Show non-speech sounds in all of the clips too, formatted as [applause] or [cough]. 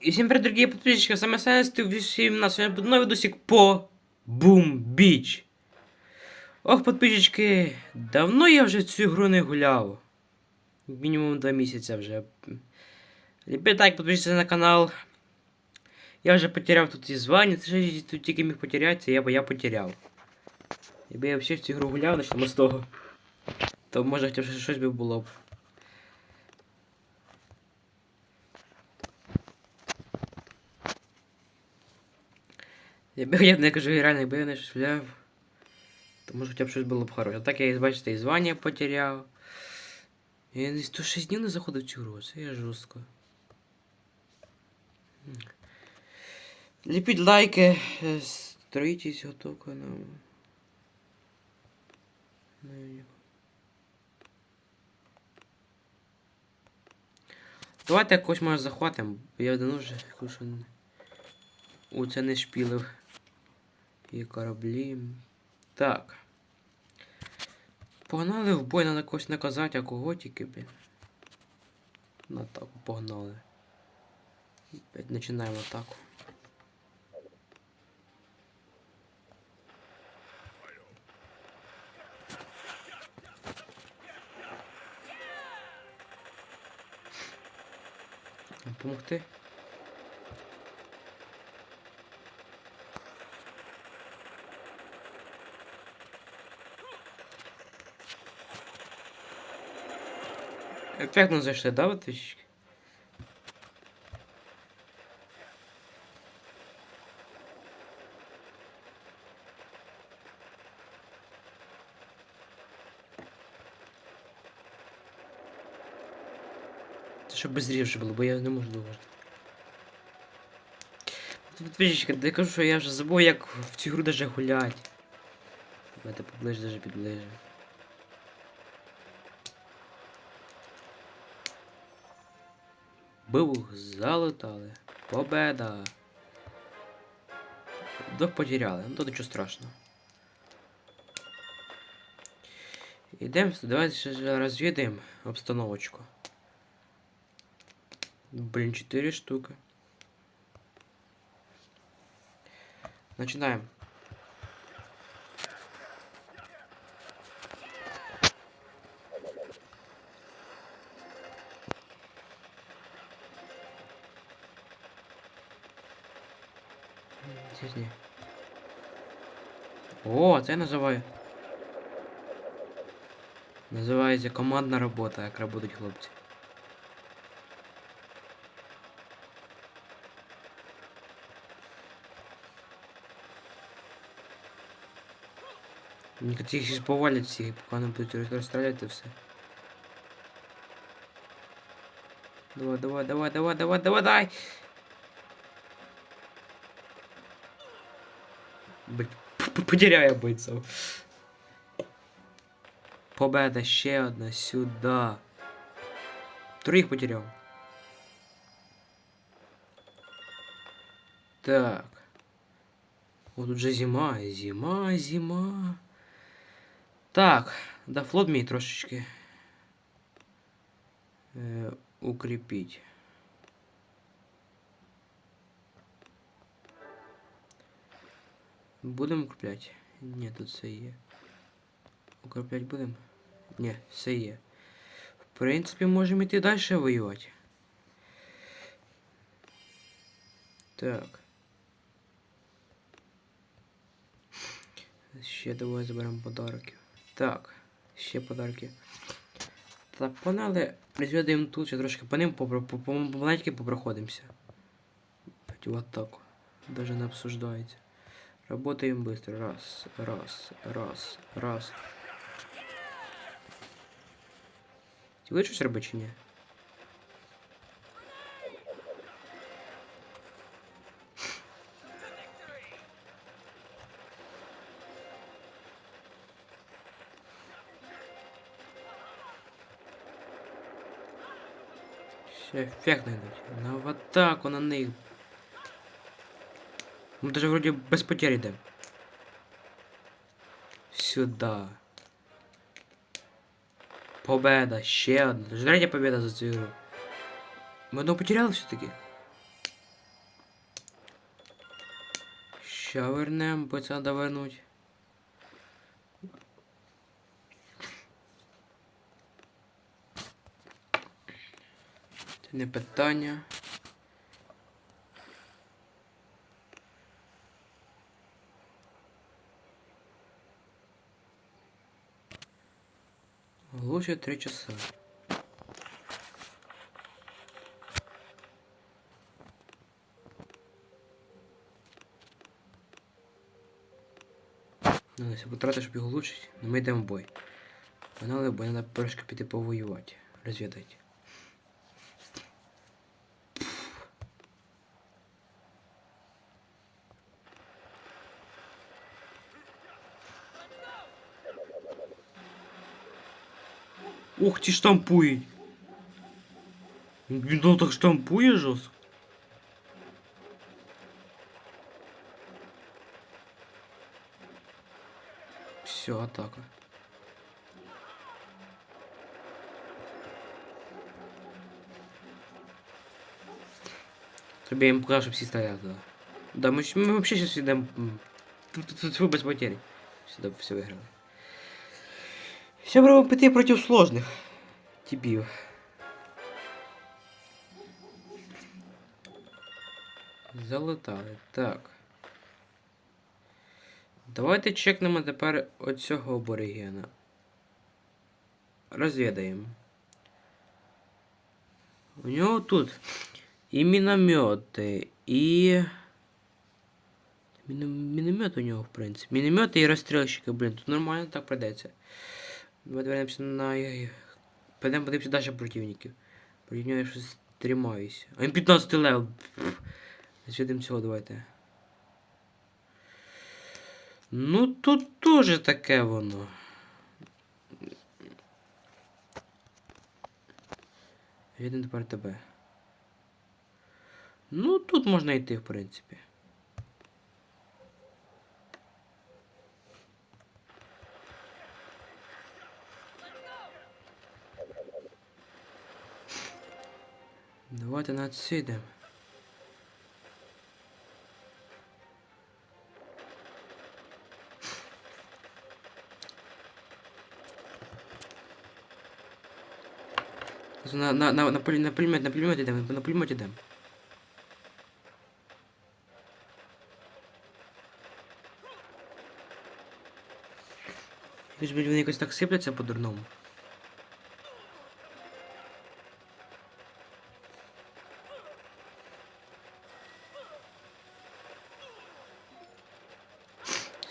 И всем привет, дорогие подписчики, с вами Сенстив, всем на сегодня новый видосик по Boom Beach. Ох, подписчики, давно я вже цю ігру не гуляв. Мінімум два місяця вже. Ребят, так, підпишіться на канал. Я вже потеряв тут і звання, це тут тільки міг потерятися, я, бо я потеряв. Якби я взагалі в цю ігру гуляв, почнемо з того, то може хоча б щось би було б. [laughs] Якби я не кажу, реально, якби я не взяв, то може хоча б щось було б хороше. Так я, бачите, і звання потеряв. Я не 106 днів не заходив в цю гру, це я жорстко. Ліпіть лайки, строїтесь готовка на... на- Давайте якось може захватимо, бо я давно вже якось. У це не шпілив. І кораблі. Так. Погнали в бой, надо когось наказати, а кого тільки, блін. На атаку погнали. Починаємо атаку. Помогти? Ефектно зайшли, да, витички? Це щоб безрівше було, бо я не можу довго. Підписчики, я кажу, що я вже забув, як в цю гру даже гулять. Давайте поближе, даже підближе. Бух, залутали. Победа. Двох потеряли, ну то нічого страшного. Ідемо, давайте розвідаємо обстановочку. Блин, 4 штуки. Начинаем. це я називаю. Називається командна робота, як працюють хлопці. Никаких сейчас повалят всіх, поки не будуть розстріляти все. Давай, давай, давай, давай, давай, давай, давай! Блін, потеряю бойцов. Победа, ще одна, сюда. Троих потерял. Так. О, тут же зима, зима, зима. Так, да флот мій трошечки е, укріпіть. Будемо укріпляти? Ні, тут все є. Укріпляти будемо? Ні, все є. В принципі, можемо йти далі воювати. Так. Ще давай заберемо подарки. Так, ще подарки. Так, погнали. Розвідаємо тут, ще трошки по ним помаленьки попроходимося. В атаку. Даже не обсуждається. Работаем быстро. Раз, раз, раз, раз. Будеш щось робити чи ні? Ще ефектно йдуть. На атаку на них. Ну даже вроде без потерь йде. Сюда. Победа, ще одна. Даже третя победа за цю ігру. Мы одного потеряли все-таки. Ща вернем, бо надо вернуть. Це не питання. Лучше три часа. Ну, если потратиш, щоб його влучити, ну ми йдемо в бой. Погнали, бо треба трошки піти повоювати, розвідати. Ух ти штампують. Він ну, так штампує жорстко. Все, атака. Тобі я їм покажу, щоб всі стояли туди. Да, ми, щ- ми вообще сейчас йдемо. м, Тут, тут, тут ви без потери. Сюди все виграли. Все пробуємо піти проти сложних. Типів. Залетали. Так. Давайте чекнемо тепер оцього аборигена. Розвідаємо. У нього тут і міномети, і. Міно- Міномет у нього, в принципі. Міномети і розстрілщики, блін, тут нормально так придеться. Ми дивимося на. Пойдемо подивимося далі противників. Проти я щось тримаюся. А він 15 левел. Звідимо цього, давайте. Ну, тут теж таке воно. Відемо тепер тебе. Ну, тут можна йти, в принципі. Давайте на. На, на, на, на, на пулемет, на пулемет йдемо, на пулемет йдемо. Якось, блін, вони якось так сипляться по-дурному.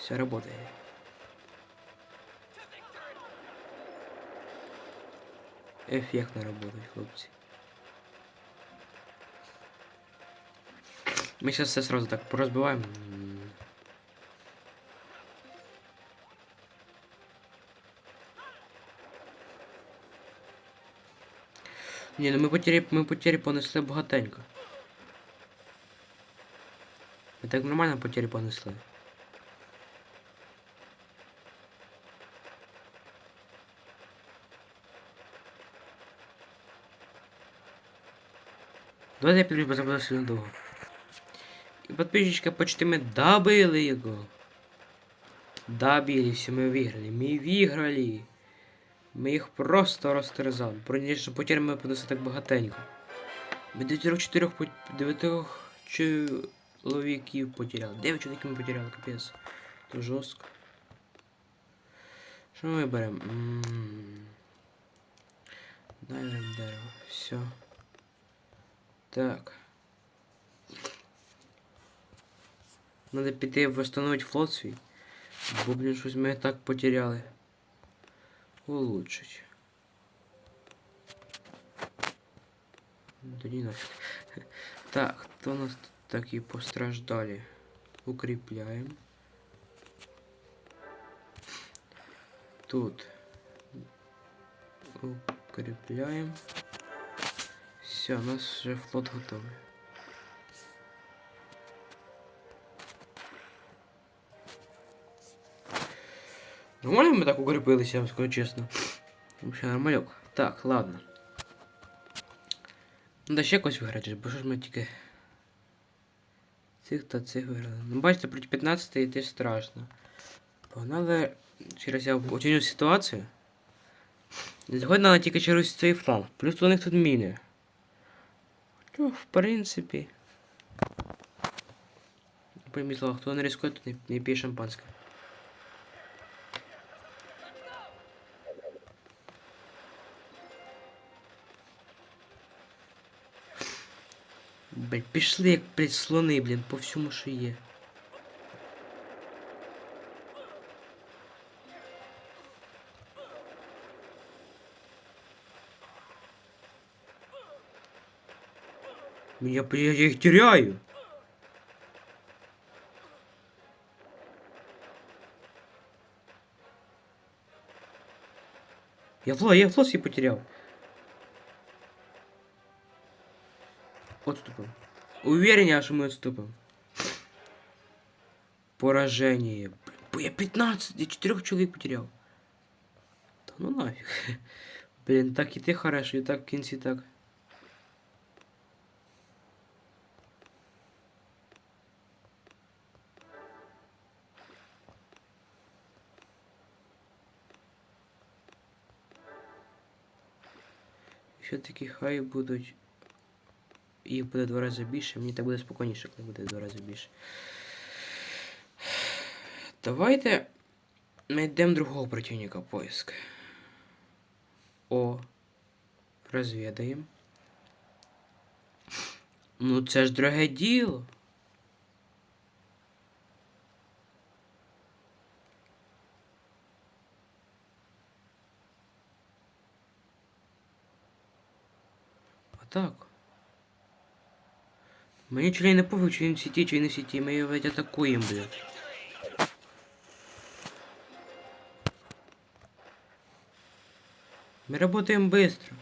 Все работает. Ефектно работает, хлопці. Мы сейчас все сразу так порозбиваем. М. Ні, ну ми потері, ми потері понесли багатенько. Ми так нормально потері понесли. Давайте я піду позабуду сильно довго. І подписчика почти ми добили його. Добили, все, ми виграли. Ми виграли. Ми їх просто розтерзали. Про потім ми понесли так багатенько. Ми 9-4 9 чоловіків потеряли. 9 чоловіків ми потеряли, капець. То жорстко. Що ми беремо? Дай нам дерево. Все. Так. Надо піти восстановить флот свій. Бо, блін, щось ми так потеряли. Улучшить. Да не нафиг. Так, кто у нас тут такие постраждали? Укрепляем. Тут. Укрепляем. Все, у нас уже флот готовый. Нормально ми так укріпилися, я вам скажу чесно. Вообще нормальок. Так, ладно. Надо ще якось виграти, бо що ж ми тільки. Цих та цих виграли. Ну, бачите, проти 15 йти страшно. Погнали через я оціню ситуацію. Вона тільки через цей фланг. Плюс у них тут міни. Хоча, в принципі. Поймі слова, хто не рискує, то не, п'є шампанське. Блять, пішли як, блять, слони, блін, по всьому, що є. Я, я, я их теряю. Я фло, я флос и потерял. Отступим. Уверен, что мы отступим. Поражение. Блин, я 15, я 4 человек потерял. Да ну нафиг. [laughs] Блин, так и ты хорошо, и так в кінці так. Все-таки хай будуть. Їх буде два рази більше, мені так буде спокійніше, коли буде два рази більше. Давайте знайдемо другого противника поиск. О. Розвідаємо. Ну це ж дороге діло. Так. Мені чолі не пофіг, чи він в сіті, чи не в сіті. Ми його ведь атакуємо, блядь. Мы работаем быстро.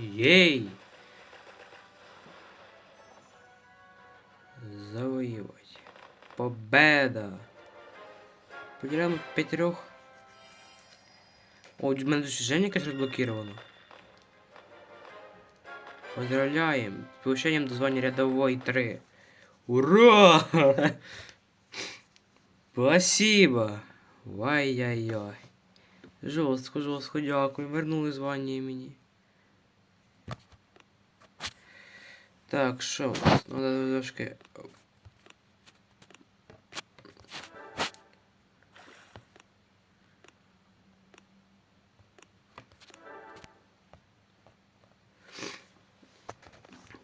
Ей! Завоевать. Победа! Потеряем пятерых. О, у меня достижение, конечно, разблокировано. Поздравляем! С повышением до звания рядовой 3. Ура! Спасибо! Вай-яй-яй. Жорстко, жорстко, дякую. Вернули звання мені. Так, що у нас? Надо трошки.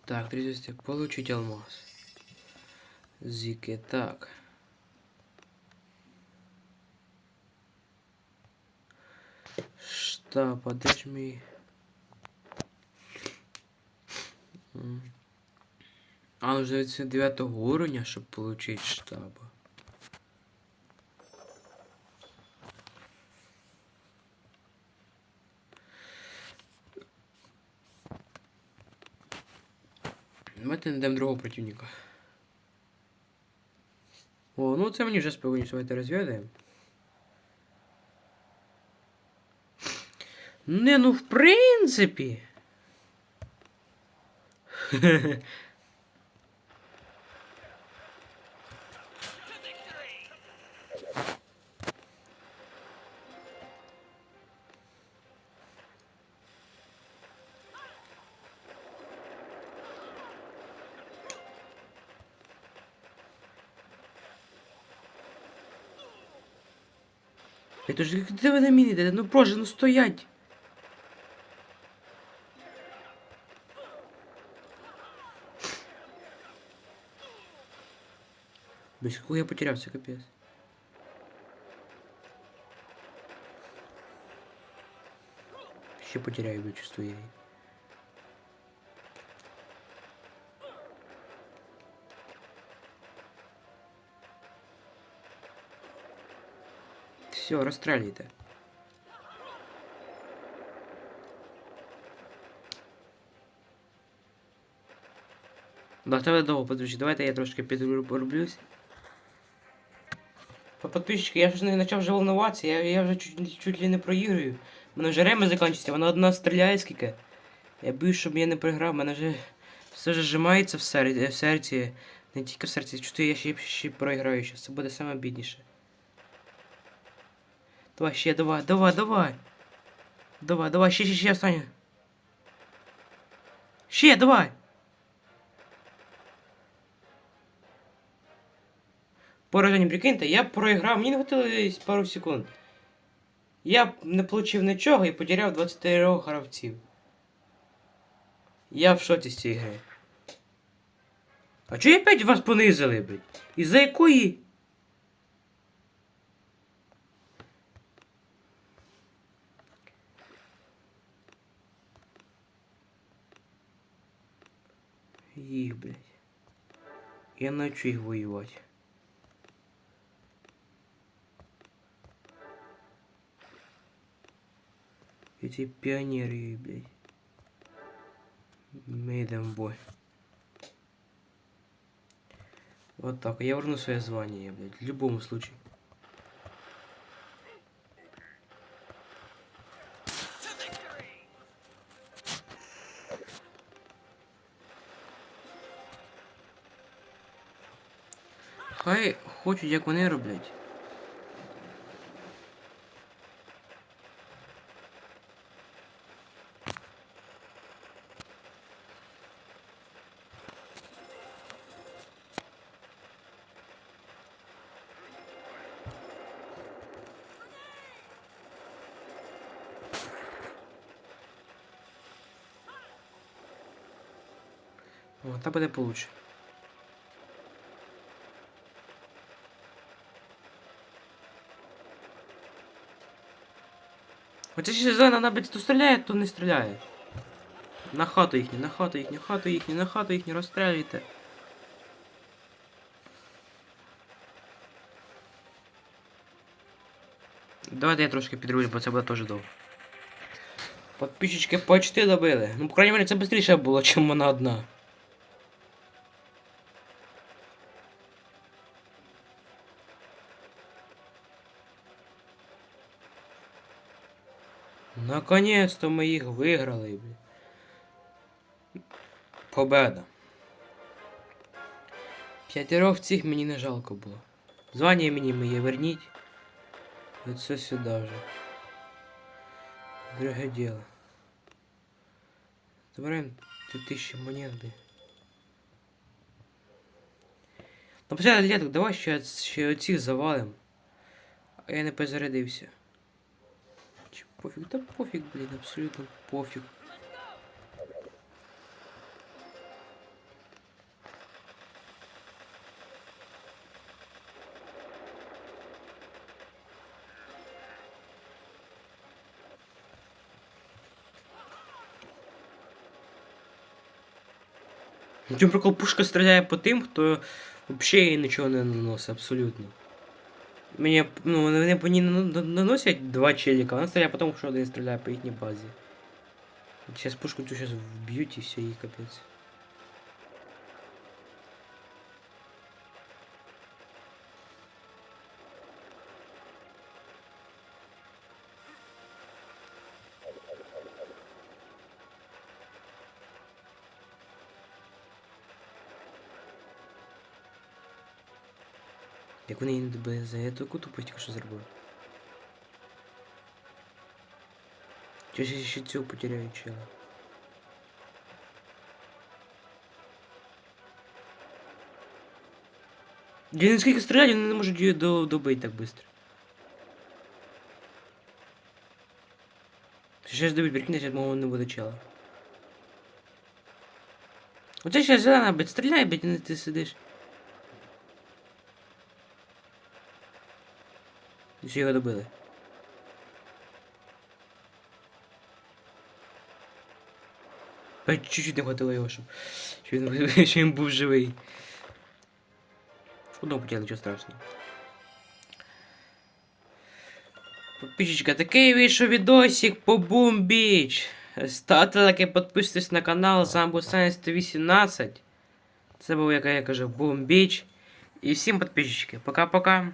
Так, 30 получить алмаз. Зики, так. Штаб, а А, уже 9 уровня, чтобы получить штаба. Давайте найдемо другого противника. О, ну це мені вже спокійніше, давайте розвідаємо. Не, ну в принципі. [laughs] Это же де ви на міні йдете? Ну боже, ну стоять. Без кого я потерявся, капець. вообще потеряю, блядь, чувство я. Все, расстреляйте. Да, тебе довго подключи. Давайте я трошки підроблюсь. По подписчики, я ж не почав вже волнуватися, я, я вже чуть, чуть ли не проігрую. У мене вже реми закінчується, вона одна стріляє скільки. Я боюсь, щоб я не програв, мене вже все ж зжимається в, сер... в серці. Не тільки в серці, чувствую, я ще, ще проіграю щас. Це буде саме бідніше. Давай, ще, давай, давай, давай. Давай, давай, ще, ще, ще, Саня. Ще, давай. Пораження, прикиньте, я проіграв, мені не хватило пару секунд. Я не отримав нічого і потеряв 24 гравців. Я в шоці з цієї гри. А чого опять вас понизили, блядь? Із-за якої? Їх, блядь. Я навчу їх воювати. Эти пионеры, блядь. В бой. Вот так. Я верну свое звание, блядь. В любом случае. Хочуть, як вони роблять. О, та буде получше. Оце ще зелена набить то стріляє, то не стріляє. На хату їхню, на хату їхню, хату їхню, на хату їхню розстрілюйте. Давайте я трошки підрулю, бо це буде теж довго. Подписчики почти добили. Ну, по крайній мере, це швидше було, чим вона одна. Наконец-то ми їх виграли. Победа. П'ятерох цих мені не жалко було. Звання мені моє верніть. Оце сюди вже. Друге діло. Забираємо 3000 монет, блін. Напоследок, леток, давай ще, ще оцих завалим. А я не перезарядився. Чи пофіг? Да пофіг, блін, абсолютно пофіг. Ну, Чим прикол пушка стріляє по тим, хто взагалі нічого не наносить, абсолютно. Мені, ну, вони по ній наносят два челіка, вона стріляє по тому, що один стріляє по їхній базі. Сейчас пушку тут сейчас вб'ють і все, і капець. Як вони її не добили я таку тупость тільки що зробив. Чи ж я ще цього потеряю чела? Я не скільки стріляють, вони не можуть її до, добити так швидко. Ще ж добить, прикинь, зараз мого не буде чела. Оце ще зелена, блядь, стріляй, блядь, і ти сидиш. Всі його добили. Чуть-чуть не хватило його, щоб, щоб, він, [laughs] щоб він був живий. Одного поділи, нічого страшного. Підписчика, такий вийшов відосик по Beach. Ставте лайки, підписуйтесь на канал, з вами був Саня 118. Це був, як я кажу, Beach. І всім підписчики. Пока-пока.